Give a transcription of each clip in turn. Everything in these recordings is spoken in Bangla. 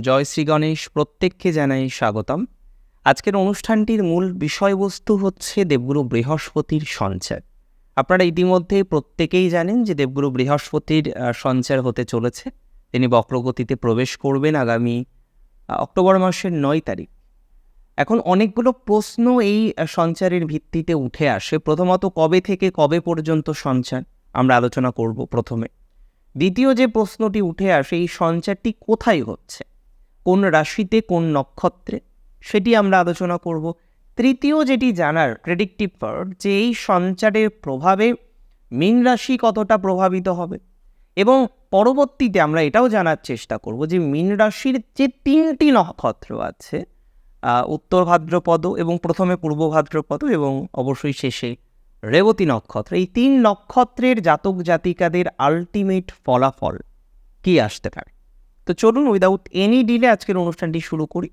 জয় শ্রী গণেশ প্রত্যেককে জানাই স্বাগতম। আজকের অনুষ্ঠানটির মূল বিষয়বস্তু হচ্ছে দেবগুরু বৃহস্পতির সঞ্চার। আপনারা ইতিমধ্যে প্রত্যেকেই জানেন যে দেবগুরু বৃহস্পতির সঞ্চার হতে চলেছে। তিনি বক্রগতিতে প্রবেশ করবেন আগামী অক্টোবর মাসের নয় তারিখ। এখন অনেকগুলো প্রশ্ন এই সঞ্চারের ভিত্তিতে উঠে আসে। প্রথমত, কবে থেকে কবে পর্যন্ত সঞ্চার? আমরা আলোচনা করব প্রথমে। দ্বিতীয় যে প্রশ্নটি উঠে আসে, এই সঞ্চারটি কোথায় হচ্ছে? কোন রাশিতে কোন নক্ষত্রে, সেটি আমরা আলোচনা করব। তৃতীয় যেটি জানার প্রেডিক্টিভ পার্ট যে এই সঞ্চারের প্রভাবে মীন রাশি কতটা প্রভাবিত হবে। এবং পরবর্তীতে আমরা এটাও জানার চেষ্টা করব যে মীন রাশির যে তিনটি নক্ষত্র আছে উত্তর ভাদ্রপদ এবং প্রথমে পূর্ব ভাদ্রপদ এবং অবশ্যই শেষে রেবতী নক্ষত্র, এই তিন নক্ষত্রের জাতক জাতিকাদের আলটিমেট ফলাফল কি আসতে পারে? তো চলুন উইদাউট এনি ডিলে আজকের অনুষ্ঠানটি শুরু করি।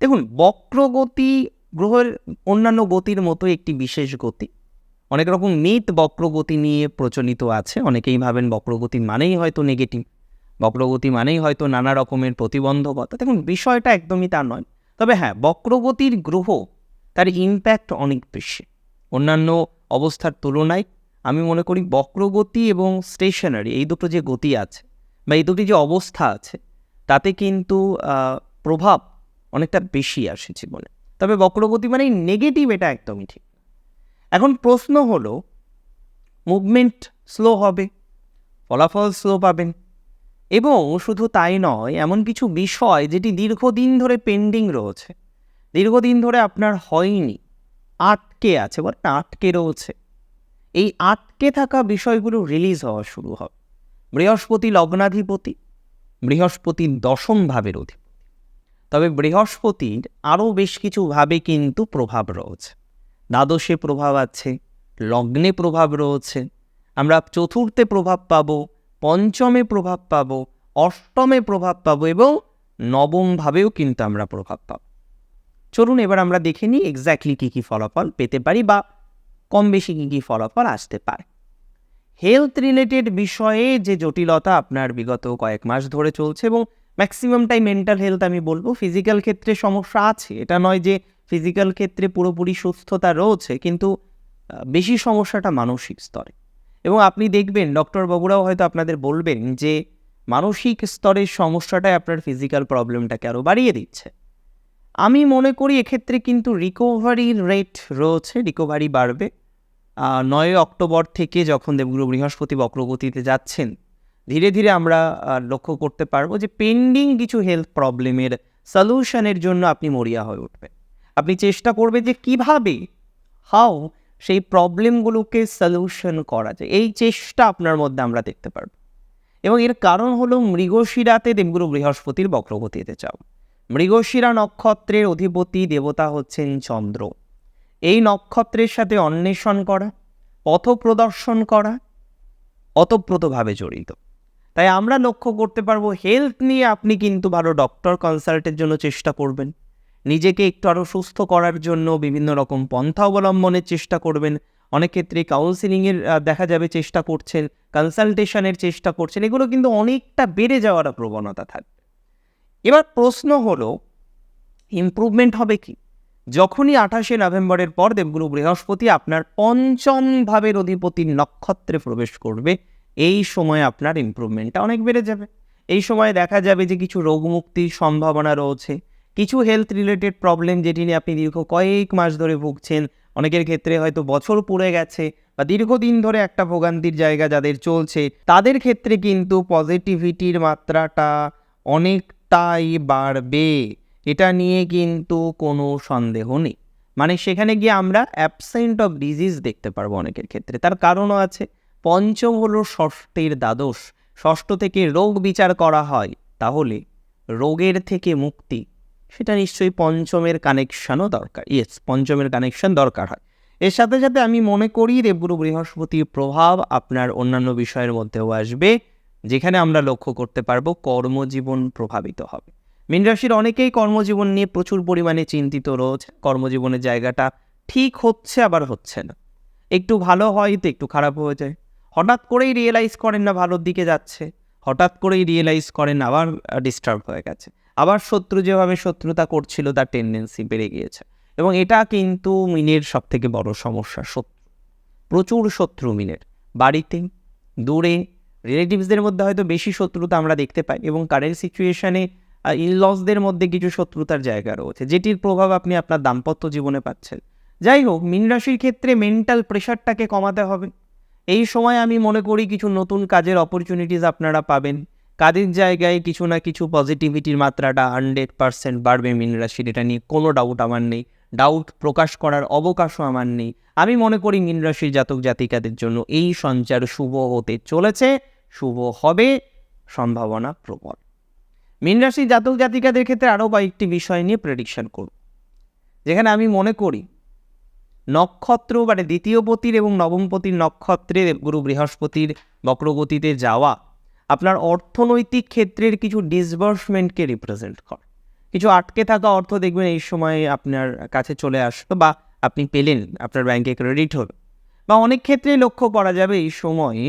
দেখুন, বক্রগতি গ্রহের অন্যান্য গতির মতো একটি বিশেষ গতি। অনেক রকম মিথ বক্রগতি নিয়ে প্রচলিত আছে। অনেকেই ভাবেন বক্রগতি মানেই হয়তো নেগেটিভ বক্রগতি মানেই হয়তো নানা রকমের প্রতিবন্ধকতা। দেখুন, বিষয়টা একদমই তা নয়। তবে হ্যাঁ বক্রগতির গ্রহ তার ইম্প্যাক্ট অনেক বেশি। অন্যান্য অবস্থার তুলনায় আমি মনে করি বক্রগতি এবং স্টেশনারি এই দুটো যে গতি আছে বা এই দুটি যে অবস্থা আছে তাতে কিন্তু প্রভাব অনেকটা বেশি আসে জীবনে। তবে বক্রগতি মানে নেগেটিভ এটা একদমই ঠিক। এখন প্রশ্ন হলো মুভমেন্ট স্লো হবে, ফলাফল স্লো পাবেন, এবং শুধু তাই নয়, এমন কিছু বিষয় যেটি দীর্ঘদিন ধরে পেন্ডিং রয়েছে, দীর্ঘদিন ধরে আপনার হয়নি, আটকে আছে না আটকে রয়েছে, এই আটকে থাকা বিষয়গুলো রিলিজ হওয়া শুরু হবে। বৃহস্পতি, লগ্নাধিপতি বৃহস্পতির দশম ভাবের অধিপতি। তবে বৃহস্পতির আরও বেশ কিছু ভাবে কিন্তু প্রভাব রয়েছে। দ্বাদশে প্রভাব আছে, লগ্নে প্রভাব রয়েছে, আমরা চতুর্থে প্রভাব পাবো, পঞ্চমে প্রভাব পাবো, অষ্টমে প্রভাব পাবো এবং নবম ভাবেও কিন্তু আমরা প্রভাব পাব। চলুন এবার আমরা দেখে নিই এক্স্যাক্টলি কী কী ফলাফল পেতে পারি বা কম বেশি কী কী ফলাফল আসতে পারে। হেলথ রিলেটেড বিষয়ে যে জটিলতা আপনার বিগত কয়েক মাস ধরে চলছে এবং ম্যাক্সিমামটাই মেন্টাল হেলথ আমি বলব ফিজিক্যাল ক্ষেত্রে সমস্যা আছে। এটা নয় যে ফিজিক্যাল ক্ষেত্রে পুরোপুরি সুস্থতা রয়েছে, কিন্তু বেশি সমস্যাটা মানসিক স্তরে। এবং আপনি দেখবেন ডক্টর বাবুরাও হয়তো আপনাদের বলবেন যে মানসিক স্তরের সমস্যাটাই আপনার ফিজিক্যাল প্রবলেমটাকে আরও বাড়িয়ে দিচ্ছে। আমি মনে করি এক্ষেত্রে কিন্তু রিকভারির রেট রয়েছে রিকভারি বাড়বে। নয় অক্টোবর থেকে যখন দেবগুরু বৃহস্পতি বক্রগতিতে যাচ্ছেন, ধীরে ধীরে আমরা লক্ষ্য করতে পারব যে পেন্ডিং কিছু হেলথ প্রবলেমের সলিউশনের জন্য আপনি মরিয়া হয়ে উঠবেন। আপনি চেষ্টা করবেন যে কীভাবে হাও সেই প্রবলেমগুলোকে সলিউশন করা যায়। এই চেষ্টা আপনার মধ্যে আমরা দেখতে পারব। এবং এর কারণ হলো মৃগশিরাতে দেবগুরু বৃহস্পতির বক্রগতিতে চাও মৃগশিরা নক্ষত্রের অধিপতি, দেবতা হচ্ছেন চন্দ্র। এই নক্ষত্রের সাথে অন্বেষণ করা পথ প্রদর্শন করা অতপ্রতভাবে জড়িত। তাই আমরা লক্ষ্য করতে পারব হেলথ নিয়ে আপনি কিন্তু ভালো ডক্টর কনসাল্টের জন্য চেষ্টা করবেন। নিজেকে একটু আরও সুস্থ করার জন্য বিভিন্ন রকম পন্থা অবলম্বনের চেষ্টা করবেন। অনেক ক্ষেত্রে কাউন্সিলিংয়ের দেখা যাবে চেষ্টা করছেন কনসালটেশনের চেষ্টা করছেন, এগুলো কিন্তু অনেকটা বেড়ে যাওয়ার প্রবণতা থাকবে। এবার প্রশ্ন হলো ইমপ্রুভমেন্ট হবে কি? যখনই আঠাশে নভেম্বরের পর দেবগুরু বৃহস্পতি আপনার পঞ্চম ভাবের অধিপতির নক্ষত্রে প্রবেশ করবে, এই সময় আপনার ইমপ্রুভমেন্টটা অনেক বেড়ে যাবে। এই সময় দেখা যাবে যে কিছু রোগমুক্তির সম্ভাবনা রয়েছে, কিছু হেলথ রিলেটেড প্রবলেম যেটি নিয়ে আপনি দীর্ঘ কয়েক মাস ধরে ভুগছেন, অনেকের ক্ষেত্রে হয়তো বছর পুড়ে গেছে বা দীর্ঘদিন ধরে একটা ভোগান্তির জায়গা যাদের চলছে, তাদের ক্ষেত্রে কিন্তু পজিটিভিটির মাত্রাটা অনেকটাই বাড়বে। এটা নিয়ে কিন্তু কোনো সন্দেহ নেই। মানে সেখানে গিয়ে আমরা অ্যাবসেন্ট অফ ডিজিজ দেখতে পারব অনেকের ক্ষেত্রে। তার কারণও আছে, পঞ্চম হলো ষষ্ঠের দ্বাদশ। ষষ্ঠ থেকে রোগ বিচার করা হয়, তাহলে রোগের থেকে মুক্তি, সেটা নিশ্চয়ই পঞ্চমের কানেকশানও দরকার। ইয়েস পঞ্চমের কানেকশন দরকার হয়। এর সাথে সাথে আমি মনে করি দেবগুরু বৃহস্পতির প্রভাব আপনার অন্যান্য বিষয়ের মধ্যেও আসবে, যেখানে আমরা লক্ষ্য করতে পারব কর্মজীবন প্রভাবিত হবে। মীন রাশির অনেকেই কর্মজীবন নিয়ে প্রচুর পরিমাণে চিন্তিত রোজ। কর্মজীবনের জায়গাটা ঠিক হচ্ছে, আবার হচ্ছে না। একটু ভালো হয় তো একটু খারাপ হয়ে যায়। হঠাৎ করেই রিয়েলাইজ করেন না ভালোর দিকে যাচ্ছে। হঠাৎ করেই রিয়েলাইজ করেন আবার ডিস্টার্ব হয়ে গেছে। আবার শত্রু যেভাবে শত্রুতা করছিল, তার টেন্ডেন্সি বেড়ে গিয়েছে। এবং এটা কিন্তু মিনের সব থেকে বড় সমস্যা, শত্রু। প্রচুর শত্রু মিনের। বাড়িতে, দূরে রিলেটিভসদের মধ্যে হয়তো বেশি শত্রুতা আমরা দেখতে পাই এবং কারেন্ট সিচুয়েশানে ইনলসদের মধ্যে কিছু শত্রুতার জায়গা রয়েছে, যেটির প্রভাব আপনি আপনার দাম্পত্য জীবনে পাচ্ছেন। যাই হোক, মীন রাশির ক্ষেত্রে মেন্টাল প্রেশারটাকে কমাতে হবে। এই সময় আমি মনে করি কিছু নতুন কাজের অপরচুনিটিস আপনারা পাবেন। কাজের জায়গায় কিছু না কিছু পজিটিভিটির মাত্রাটা হান্ড্রেড পার্সেন্ট বাড়বে মীন রাশির, এটা নিয়ে কোনো ডাউট আমার নেই। ডাউট প্রকাশ করার অবকাশও আমার নেই। আমি মনে করি মীন রাশির জাতক জাতিকাদের জন্য এই সঞ্চার শুভ হতে চলেছে, শুভ হবে, সম্ভাবনা প্রবল। মীন জাতক জাতিকাদের ক্ষেত্রে আরও কয়েকটি বিষয় নিয়ে প্রেডিকশন করব। যেখানে আমি মনে করি, নক্ষত্র মানে দ্বিতীয় পতির এবং নবম পতির নক্ষত্রে গুরু বৃহস্পতির বক্রগতিতে যাওয়া আপনার অর্থনৈতিক ক্ষেত্রের কিছু ডিসবার্সমেন্টকে রিপ্রেজেন্ট করে। কিছু আটকে থাকা অর্থ দেখবেন এই সময় আপনার কাছে চলে আসলো বা আপনি পেলেন, আপনার ব্যাংকে ক্রেডিট হলো। বা অনেক ক্ষেত্রে লক্ষ্য করা যাবে এই সময়ে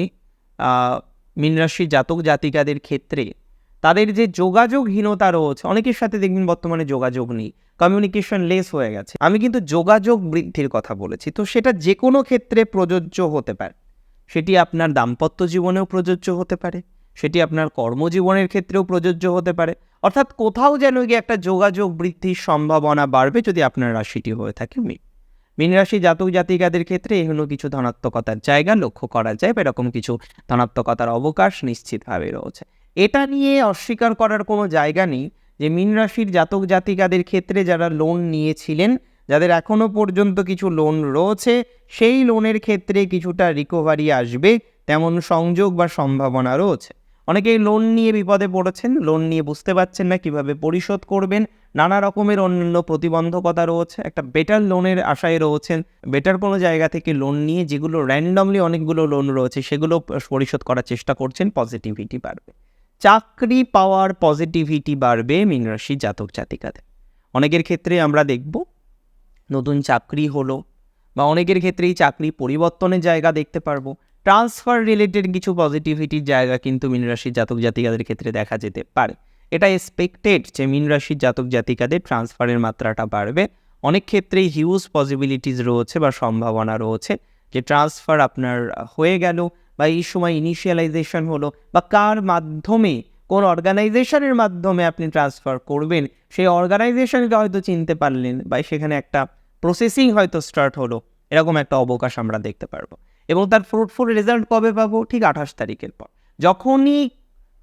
মীনরাশি জাতক জাতিকাদের ক্ষেত্রে তাদের যে যোগাযোগহীনতা রয়েছে, অনেকের সাথে দেখবেন বর্তমানে যোগাযোগ নেই কমিউনিকেশন লেস হয়ে গেছে। আমি কিন্তু যোগাযোগ বৃদ্ধির কথা বলেছি, তো সেটা যে কোনো ক্ষেত্রে প্রযোজ্য হতে পারে। সেটি আপনার দাম্পত্য জীবনেও প্রযোজ্য হতে পারে, সেটি আপনার কর্মজীবনের ক্ষেত্রেও প্রযোজ্য হতে পারে। অর্থাৎ কোথাও যেন গিয়ে একটা যোগাযোগ বৃদ্ধির সম্ভাবনা বাড়বে যদি আপনার রাশিটি হয়ে থাকে মিন। মীন রাশি জাতক জাতিকাদের ক্ষেত্রে এগুলো কিছু ধনাত্মকতার জায়গা, লক্ষ্য করা যায় বা এরকম কিছু ধনাত্মকতার অবকাশ নিশ্চিতভাবে রয়েছে। এটা নিয়ে অস্বীকার করার কোনো জায়গা নেই যে মীন রাশির জাতক জাতিকাদের ক্ষেত্রে যারা লোন নিয়েছিলেন, যাদের এখনও পর্যন্ত কিছু লোন রয়েছে, সেই লোনের ক্ষেত্রে কিছুটা রিকভারি আসবে, তেমন সংযোগ বা সম্ভাবনা রয়েছে। অনেকেই লোন নিয়ে বিপদে পড়েছেন লোন নিয়ে বুঝতে পারছেন না কীভাবে পরিশোধ করবেন, নানা রকমের অন্যান্য প্রতিবন্ধকতা রয়েছে, একটা বেটার লোনের আশায় রয়েছেন বেটার কোনো জায়গা থেকে লোন নিয়ে যেগুলো র্যান্ডমলি অনেকগুলো লোন রয়েছে, সেগুলো পরিশোধ করার চেষ্টা করছেন পজিটিভিটি বাড়বে। চাকরি পাওয়ার পজিটিভিটি বাড়বে মীনরাশি জাতক জাতিকাদের। অনেকের ক্ষেত্রে আমরা দেখব, নতুন চাকরি হলো বা অনেকের ক্ষেত্রেই চাকরি পরিবর্তনের জায়গা দেখতে পারব। ট্রান্সফার রিলেটেড কিছু পজিটিভিটির জায়গা কিন্তু মীনরাশির জাতক জাতিকাদের ক্ষেত্রে দেখা যেতে পারে। এটা এক্সপেক্টেড যে মীনরাশির জাতক জাতিকাদের ট্রান্সফারের মাত্রাটা বাড়বে। অনেক ক্ষেত্রেই হিউজ পসিবিলিটিস রয়েছে বা সম্ভাবনা রয়েছে যে ট্রান্সফার আপনার হয়ে গেল বা এই সময় ইনিশিয়ালাইজেশন হলো বা কার মাধ্যমে, কোন অর্গানাইজেশনের মাধ্যমে আপনি ট্রান্সফার করবেন, সেই অর্গানাইজেশনকে হয়তো চিনতে পারলেন বা সেখানে একটা প্রসেসিং হয়তো স্টার্ট হলো। এরকম একটা অবকাশ আমরা দেখতে পারব। এবং তার ফ্রুটফুল রেজাল্ট কবে পাবো? ঠিক আঠাশ তারিখের পর। যখনই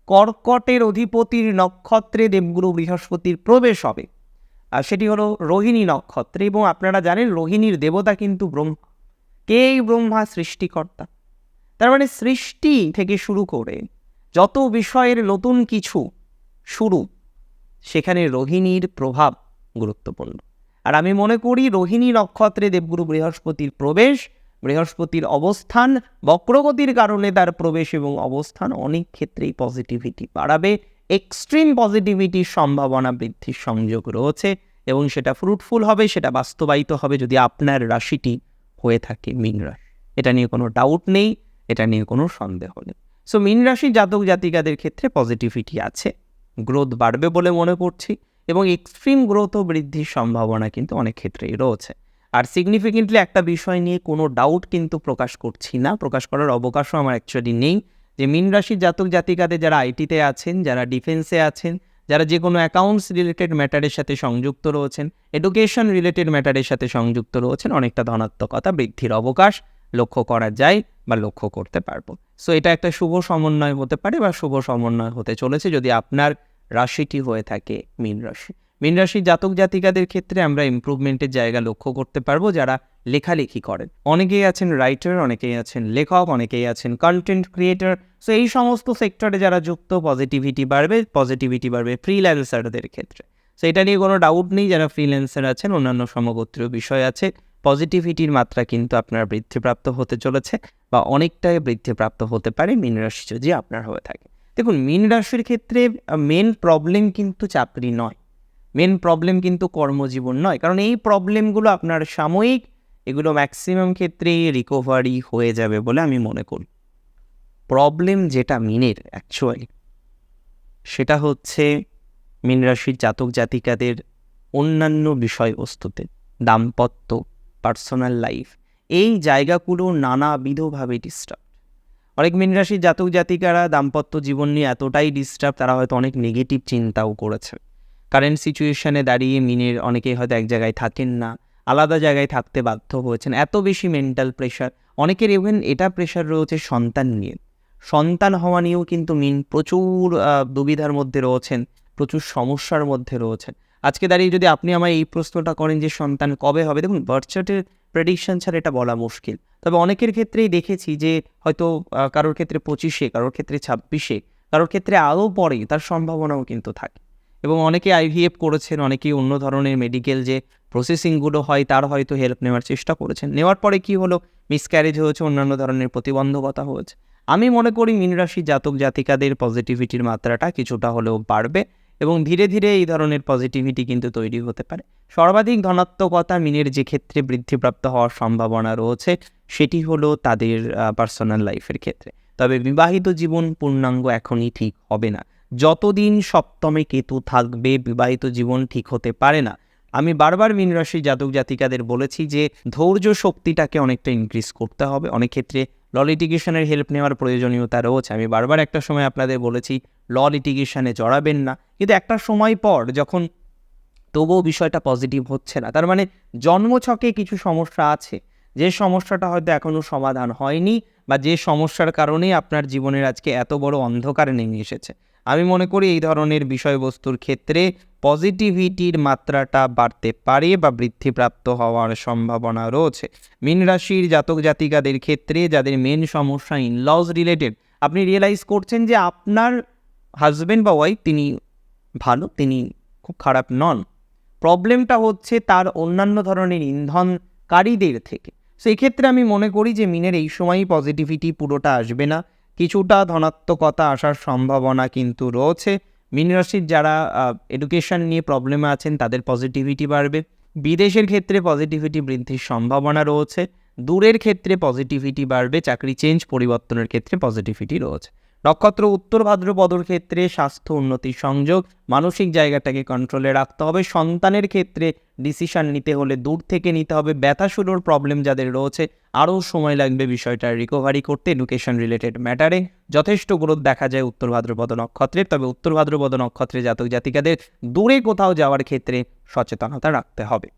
কর্কটের অধিপতির নক্ষত্রে দেবগুরু বৃহস্পতির প্রবেশ হবে, আর সেটি হলো রোহিণী নক্ষত্রে এবং আপনারা জানেন রোহিণীর দেবতা কিন্তু ব্রহ্মা। কে ব্রহ্মা সৃষ্টিকর্তা? তার মানে সৃষ্টি থেকে শুরু করে যত বিষয়ের নতুন কিছু শুরু, সেখানে রোহিণীর প্রভাব গুরুত্বপূর্ণ। আর আমি মনে করি রোহিণী নক্ষত্রে দেবগুরু বৃহস্পতির প্রবেশ, বৃহস্পতির অবস্থান, বক্রগতির কারণে তার প্রবেশ এবং অবস্থান অনেক ক্ষেত্রেই পজিটিভিটি বাড়াবে। এক্সট্রিম পজিটিভিটির সম্ভাবনা বৃদ্ধির সংযোগ রয়েছে এবং সেটা ফ্রুটফুল হবে, সেটা বাস্তবায়িত হবে যদি আপনার রাশিটি হয়ে থাকে মীন রাশি। এটা নিয়ে কোনো ডাউট নেই। এটা নিয়ে কোনো সন্দেহ নেই। সো মীন রাশি জাতক জাতিকাদের ক্ষেত্রে পজিটিভিটি আছে। গ্রোথ বাড়বে বলে মনে করছি এবং এক্সট্রিম গ্রোথ ও বৃদ্ধির সম্ভাবনা কিন্তু অনেক ক্ষেত্রেই রয়েছে। আর সিগনিফিকেন্টলি একটা বিষয় নিয়ে কোনো ডাউট কিন্তু প্রকাশ করছি না। প্রকাশ করার অবকাশও আমার অ্যাকচুয়ালি নেই। যে মীন রাশির জাতক জাতিকাদের যারা আইটিতে আছেন, যারা ডিফেন্সে আছেন, যারা যে কোনো অ্যাকাউন্টস রিলেটেড ম্যাটারের সাথে সংযুক্ত রয়েছেন এডুকেশন রিলেটেড ম্যাটারের সাথে সংযুক্ত রয়েছেন, অনেকটা ধনাত্মকতা বৃদ্ধির অবকাশ লক্ষ্য করা যায়। বা লক্ষ্য করতে পারব। সো এটা একটা শুভ সমন্বয় হতে পারে বা শুভ সমন্বয় হতে চলেছে যদি আপনার রাশিটি হয়ে থাকে মীন রাশি। মীন রাশির জাতক জাতিকাদের ক্ষেত্রে আমরা ইম্প্রুভমেন্টের জায়গা লক্ষ্য করতে পারব যারা লেখালেখি করেন। অনেকেই আছেন রাইটার অনেকেই আছেন লেখক, অনেকেই আছেন কন্টেন্ট ক্রিয়েটার সো এই সমস্ত সেক্টরে যারা যুক্ত পজিটিভিটি বাড়বে পজিটিভিটি বাড়বে ফ্রিল্যান্সারদের ক্ষেত্রে। সো এটা নিয়ে কোনো ডাউট নেই, যারা ফ্রিল্যান্সার আছেন, অন্যান্য সমগোত্রীয় বিষয় আছে পজিটিভিটির মাত্রা কিন্তু আপনার বৃদ্ধিপ্রাপ্ত হতে চলেছে বা অনেকটাই বৃদ্ধিপ্রাপ্ত হতে পারে মীন রাশি যদি আপনার হয়ে থাকে। দেখুন, মীন রাশির ক্ষেত্রে মেন প্রবলেম কিন্তু চাকরি নয়। মেন প্রবলেম কিন্তু কর্মজীবন নয়। কারণ এই প্রবলেমগুলো আপনার সাময়িক, এগুলো ম্যাক্সিমাম ক্ষেত্রে রিকভারি হয়ে যাবে বলে আমি মনে করি। প্রবলেম যেটা মিনের অ্যাকচুয়ালি সেটা হচ্ছে মীন রাশির জাতক জাতিকাদের অন্যান্য বিষয়বস্তুতে, দাম্পত্য পার্সোনাল লাইফ এই জায়গাগুলো নানাবিধভাবে ডিস্টার্ব অনেক মীন রাশির জাতক জাতিকারা দাম্পত্য জীবন নিয়ে এতটাই ডিস্টার্ব তারা হয়তো অনেক নেগেটিভ চিন্তাও করেছে। কারেন্ট সিচুয়েশনে দাঁড়িয়ে মিনের অনেকেই হয়তো এক জায়গায় থাকেন না, আলাদা জায়গায় থাকতে বাধ্য হয়েছেন, এত বেশি মেন্টাল প্রেশার অনেকের ইভেন এটা প্রেশার রয়েছে সন্তান নিয়ে। সন্তান হওয়া নিয়েও কিন্তু মিন প্রচুর দুবিধার মধ্যে রয়েছেন, প্রচুর সমস্যার মধ্যে রয়েছেন। আজকে দাঁড়িয়ে যদি আপনি আমায় এই প্রশ্নটা করেন যে সন্তান কবে হবে, দেখুন বার্থচার্টের প্রেডিকশন ছাড়া এটা বলা মুশকিল। তবে অনেকের ক্ষেত্রেই দেখেছি যে হয়তো কারোর ক্ষেত্রে পঁচিশে, কারোর ক্ষেত্রে ছাব্বিশে, কারোর ক্ষেত্রে আরও পরে তার সম্ভাবনাও কিন্তু থাকে। এবং অনেকে আইভিএফ করেছেন, অনেকেই অন্য ধরনের মেডিকেল যে প্রসেসিংগুলো হয় তার হয়তো হেল্প নেওয়ার চেষ্টা করেছেন। নেওয়ার পরে কি হলো? মিসক্যারেজ হয়েছে, অন্যান্য ধরনের প্রতিবন্ধকতা হয়েছে। আমি মনে করি মিনরাশি জাতক জাতিকাদের পজিটিভিটির মাত্রাটা কিছুটা হলেও বাড়বে। এবং ধীরে ধীরে এই ধরনের পজিটিভিটি কিন্তু তৈরি হতে পারে। সর্বাধিক ধনাত্মকতা মিনের যে ক্ষেত্রে বৃদ্ধিপ্রাপ্ত হওয়ার সম্ভাবনা রয়েছে, সেটি হলো তাদের পার্সোনাল লাইফের ক্ষেত্রে। তবে বিবাহিত জীবন পূর্ণাঙ্গ এখনই ঠিক হবে না। যতদিন সপ্তমে কেতু থাকবে, বিবাহিত জীবন ঠিক হতে পারে না। আমি বারবার মীন রাশি জাতক জাতিকাদের বলেছি যে ধৈর্য শক্তিটাকে অনেকটা ইনক্রিজ করতে হবে। অনেক ক্ষেত্রে ল লিটিগেশনের হেল্প নেওয়ার প্রয়োজনীয়তা রয়েছে। আমি বারবার একটা সময় আপনাদের বলেছি, ল লিটিগেশনে জড়াবেন না। কিন্তু একটা সময় পর যখন তবুও বিষয়টা পজিটিভ হচ্ছে না, তার মানে জন্মছকে কিছু সমস্যা আছে। যে সমস্যাটা হয়তো এখনও সমাধান হয়নি বা যে সমস্যার কারণেই আপনার জীবনের আজকে এত বড় অন্ধকার নেমে এসেছে। আমি মনে করি এই ধরনের বিষয়বস্তুর ক্ষেত্রে পজিটিভিটির মাত্রাটা বাড়তে পারে বা বৃদ্ধিপ্রাপ্ত হওয়ার সম্ভাবনা রয়েছে। মীন রাশির জাতক জাতিকাদের ক্ষেত্রে যাদের মেন সমস্যা ইনলজ রিলেটেড আপনি রিয়েলাইজ করছেন যে আপনার হাজব্যান্ড বা ওয়াইফ তিনি ভালো, তিনি খুব খারাপ নন। প্রবলেমটা হচ্ছে তার অন্যান্য ধরনের ইন্ধনকারীদের থেকে। সেই ক্ষেত্রে আমি মনে করি যে মিনের এই সময়ই পজিটিভিটি পুরোটা আসবে না। কিছুটা ধনাত্মকতা আসার সম্ভাবনা কিন্তু রয়েছে। মীন রাশির যারা এডুকেশন নিয়ে প্রবলেমে আছেন, তাদের পজিটিভিটি বাড়বে। বিদেশের ক্ষেত্রে পজিটিভিটি বৃদ্ধির সম্ভাবনা রয়েছে। দূরের ক্ষেত্রে পজিটিভিটি বাড়বে, চাকরি চেঞ্জ পরিবর্তনের ক্ষেত্রে পজিটিভিটি রয়েছে। নক্ষত্র উত্তর ভাদ্রপদর ক্ষেত্রে স্বাস্থ্য উন্নতির সংযোগ, মানসিক জায়গাটাকে কন্ট্রোলে রাখতে হবে। সন্তানের ক্ষেত্রে ডিসিশন নিতে হলে দূর থেকে নিতে হবে। ব্যথা শুরুর প্রবলেম যাদের রয়েছে, আরও সময় লাগবে বিষয়টা রিকভারি করতে। এডুকেশন রিলেটেড ম্যাটারে যথেষ্ট গ্রোথ দেখা যায় উত্তর ভাদ্রপদ নক্ষত্রের তবে উত্তর ভাদ্রপদ নক্ষত্রে জাতক জাতিকাদের দূরে কোথাও যাওয়ার ক্ষেত্রে সচেতনতা রাখতে হবে।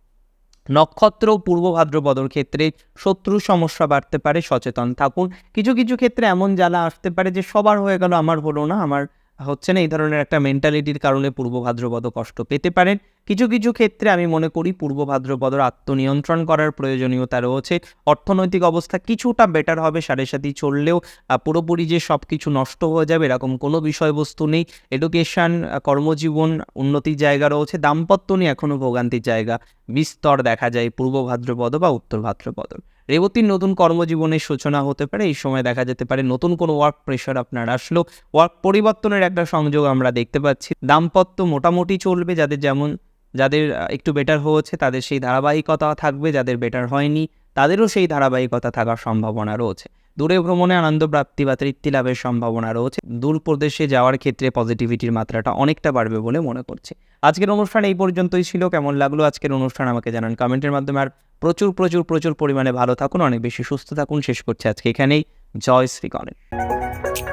নক্ষত্র পূর্ব ভাদ্রপদর ক্ষেত্রে শত্রু সমস্যা বাড়তে পারে, সচেতন থাকুন। কিছু কিছু ক্ষেত্রে এমন জ্বালা আসতে পারে যে সবার হয়ে গেল, আমার হলো না, আমার হচ্ছে না, এই ধরনের একটা মেন্টালিটির কারণে পূর্ব ভাদ্রপদ কষ্ট পেতে পারেন। কিছু কিছু ক্ষেত্রে আমি মনে করি পূর্ব ভাদ্রপদর আত্মনিয়ন্ত্রণ করার প্রয়োজনীয়তা রয়েছে। অর্থনৈতিক অবস্থা কিছুটা বেটার হবে, সাড়ে সাথে চললেও পুরোপুরি যে সব কিছু নষ্ট হয়ে যাবে এরকম কোনো বিষয়বস্তু নেই। এডুকেশন কর্মজীবন, উন্নতির জায়গা রয়েছে, দাম্পত্য নিয়ে এখনও ভোগান্তির জায়গা বিস্তর দেখা যায় পূর্ব ভাদ্রপদ বা উত্তর ভাদ্রপদ। রেবতীর নতুন কর্মজীবনের সূচনা হতে পারে, এই সময় দেখা যেতে পারে নতুন কোনো ওয়ার্ক প্রেশার আপনার আসলো। ওয়ার্ক পরিবর্তনের একটা সংযোগ আমরা দেখতে পাচ্ছি। দাম্পত্য মোটামুটি চলবে, যাদের যেমন যাদের একটু বেটার হয়েছে, তাদের সেই ধারাবাহিকতা থাকবে, যাদের বেটার হয়নি, তাদেরও সেই ধারাবাহিকতা থাকার সম্ভাবনা রয়েছে। দূরে ভ্রমণে আনন্দ প্রাপ্তি বা তৃপ্তি লাভের সম্ভাবনা রয়েছে। দূর প্রদেশে যাওয়ার ক্ষেত্রে পজিটিভিটির মাত্রাটা অনেকটা বাড়বে বলে মনে করছে। আজকের অনুষ্ঠান এই পর্যন্তই ছিল। কেমন লাগল আজকের অনুষ্ঠান আমাকে জানান কমেন্টের মাধ্যমে। আর প্রচুর প্রচুর প্রচুর পরিমাণে ভালো থাকুন, অনেক বেশি সুস্থ থাকুন। শেষ করছে আজকে এখানেই। জয় শ্রী গণেশ